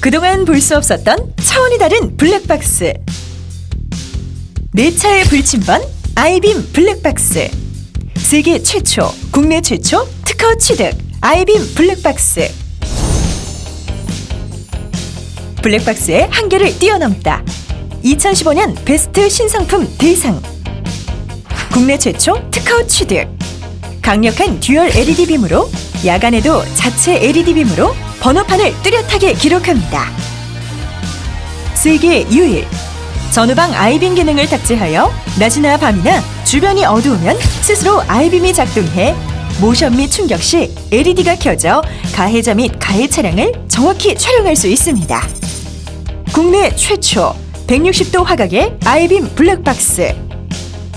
그동안 볼 수 없었던 차원이 다른 블랙박스. 내 차의 불침번 아이빔 블랙박스. 세계 최초, 국내 최초 특허 취득 아이빔 블랙박스. 블랙박스의 한계를 뛰어넘다. 2015년 베스트 신상품 대상. 국내 최초 특허 취득. 강력한 듀얼 LED 빔으로 야간에도 자체 LED 빔으로 번호판을 뚜렷하게 기록합니다. 세계 유일 전후방 아이빔 기능을 탑재하여 낮이나 밤이나 주변이 어두우면 스스로 아이빔이 작동해 모션 및 충격 시 LED가 켜져 가해자 및 가해 차량을 정확히 촬영할 수 있습니다. 국내 최초 160도 화각의 아이빔 블랙박스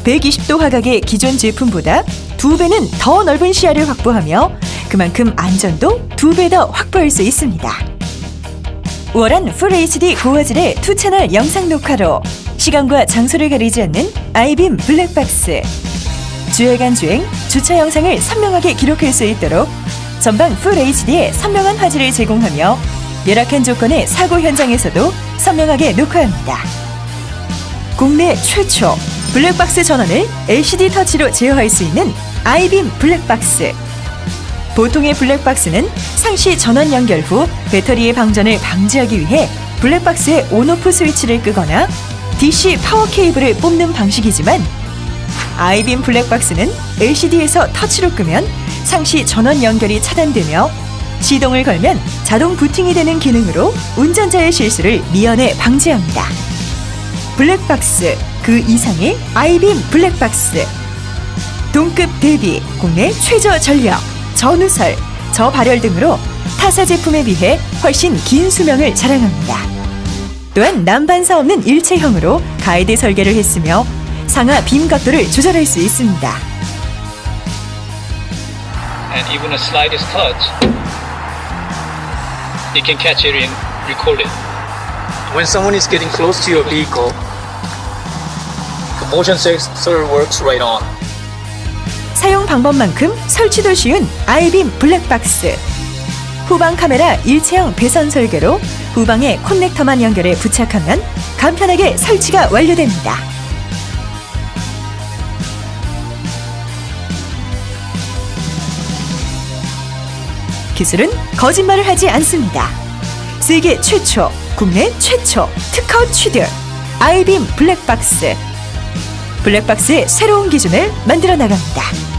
120도 화각의 기존 제품보다 두 배는 더 넓은 시야를 확보하며 그만큼 안전도 두 배 더 확보할 수 있습니다. 우월한 풀 HD 고화질의 투 채널 영상 녹화로 시간과 장소를 가리지 않는 아이빔 블랙박스 주행간 주행, 주차 영상을 선명하게 기록할 수 있도록 전방 풀 HD의 선명한 화질을 제공하며 열악한 조건의 사고 현장에서도 선명하게 녹화합니다. 국내 최초 블랙박스 전원을 LCD 터치로 제어할 수 있는 아이빔 블랙박스. 보통의 블랙박스는 상시 전원 연결 후 배터리의 방전을 방지하기 위해 블랙박스의 온오프 스위치를 끄거나 DC 파워 케이블을 뽑는 방식이지만 아이빔 블랙박스는 LCD에서 터치로 끄면 상시 전원 연결이 차단되며 시동을 걸면 자동 부팅이 되는 기능으로 운전자의 실수를 미연에 방지합니다. 블랙박스 그 이상의 아이빔 블랙박스 동급 대비 국내 최저 전력, 전우설, 저발열 등으로 타사 제품에 비해 훨씬 긴 수명을 자랑합니다. 또한 난반사 없는 일체형으로 가이드 설계를 했으며 상하 빔 각도를 조절할 수 있습니다. and even a slightest touch, it can catch it and record it. When someone is getting close to your vehicle, the motion sensor works right on. 사용 방법만큼 설치도 쉬운 아이빔 블랙박스. 후방 카메라 일체형 배선 설계로 후방에 커넥터만 연결해 부착하면 간편하게 설치가 완료됩니다. 기술은 거짓말을 하지 않습니다. 세계 최초, 국내 최초 특허 취득 아이빔 블랙박스. 블랙박스의 새로운 기준을 만들어 나갑니다.